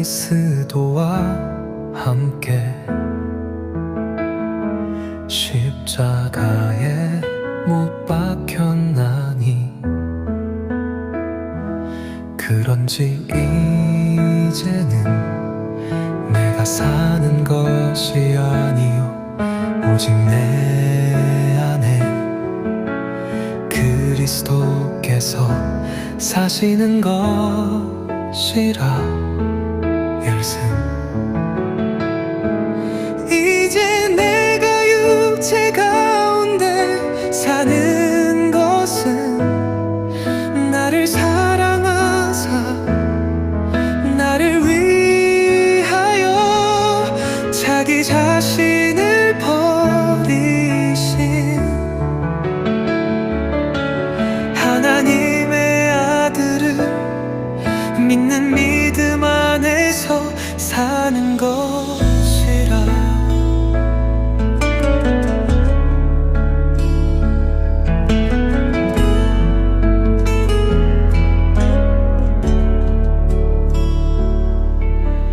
그리스도와 함께 십자가에 못 박혔나니 그런지 이제는 내가 사는 것이 아니요 오직 내 안에 그리스도께서 사시는 것이라 yourself.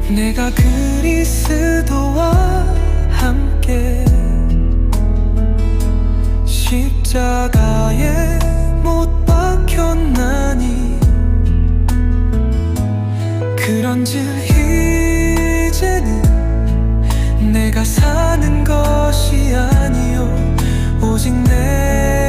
내가 그리스도와 함께 십자가에 못 박혔나니 그런즉 이제는 내가 사는 것이 아니요 오직 내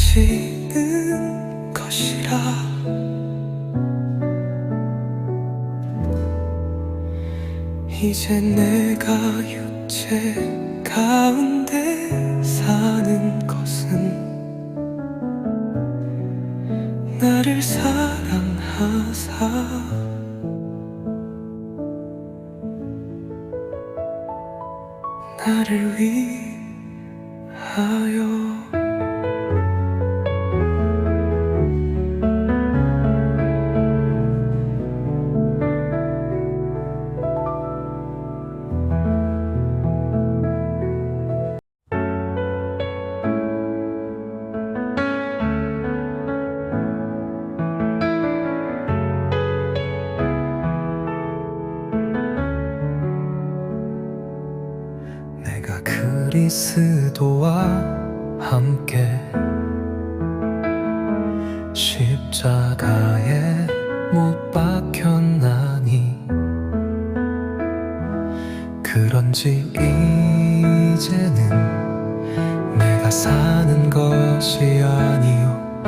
사시는 것이라. 이제 내가 육체 가운데 위 그리스도와 함께 십자가에 못 박혔나니 그런지 이제는 내가 사는 것이 아니요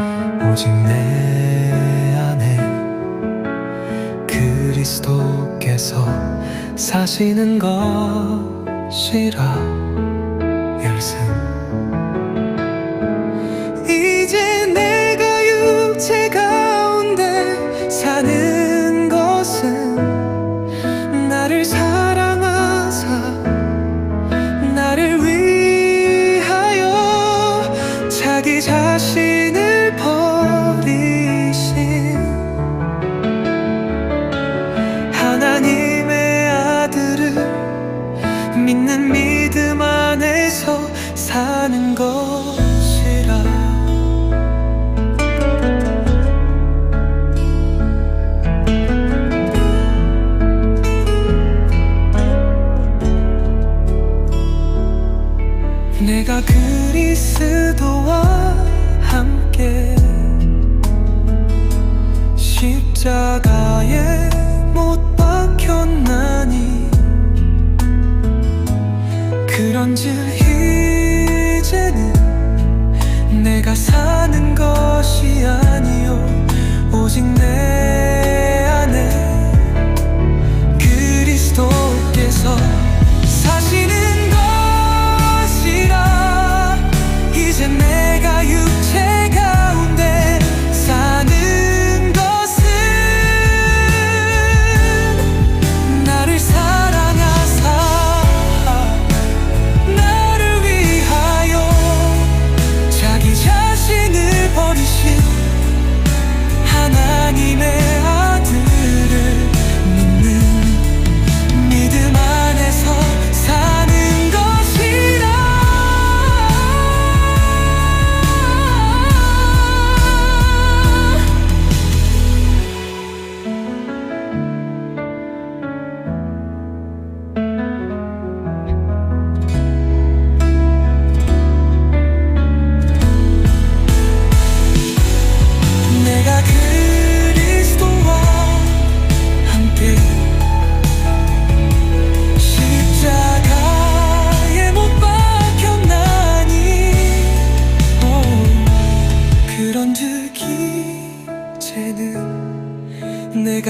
오직 내 안에 그리스도께서 사시는 것이라 Yersin 사는 것이라. 내가 그리스도와 함께 십자가에 못 박혔나니. 그런즉 내가 사는 것이 아니야.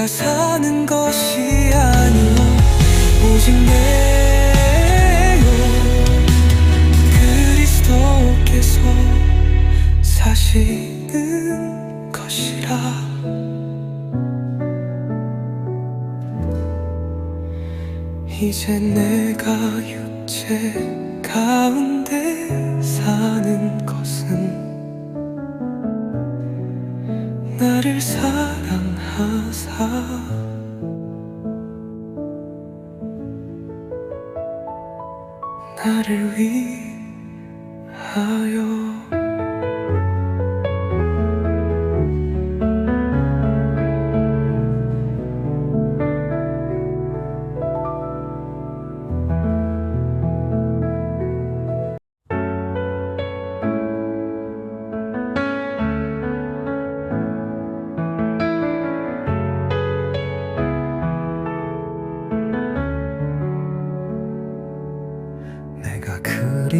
내가 사는 것이 아니야 오직 내요. 그리스도께서 사시는 것이라. 이제 내가 육체 가운데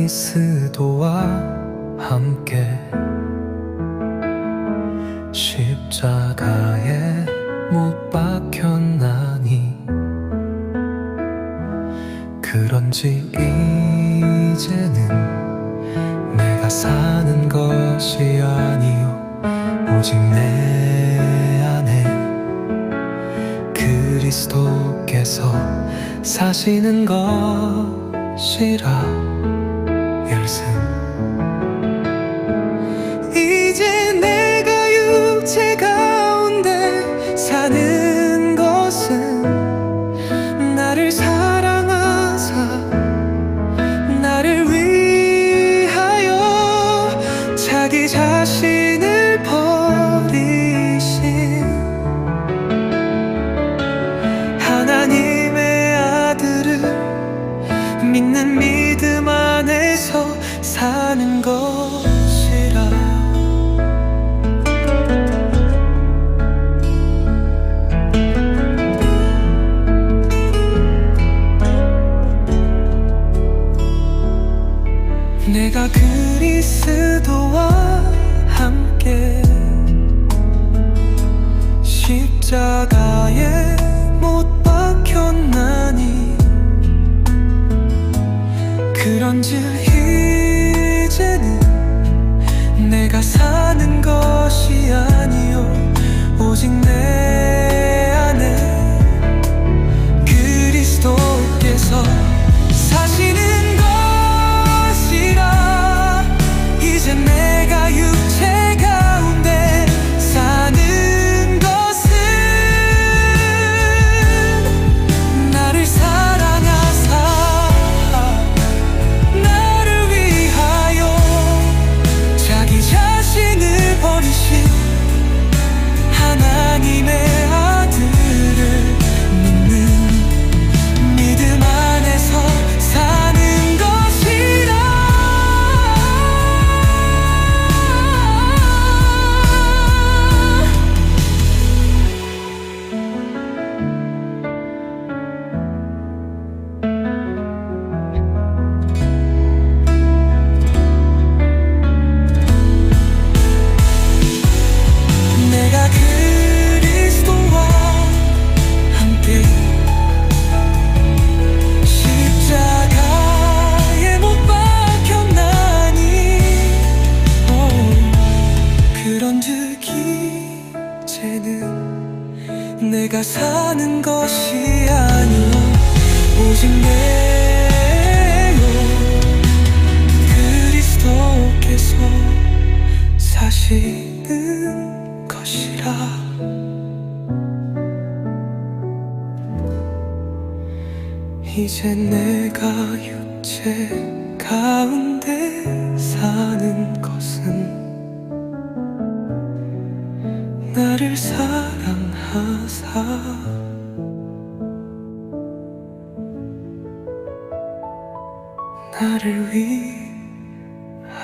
그리스도와 함께 십자가에 못 박혔나니 그런지 이제는 내가 사는 것이 아니요 오직 내 안에 그리스도께서 사시는 것이라. Yersen into 이제 내가 육체 가운데 사는 것은 나를 사랑하사. 나를 위하여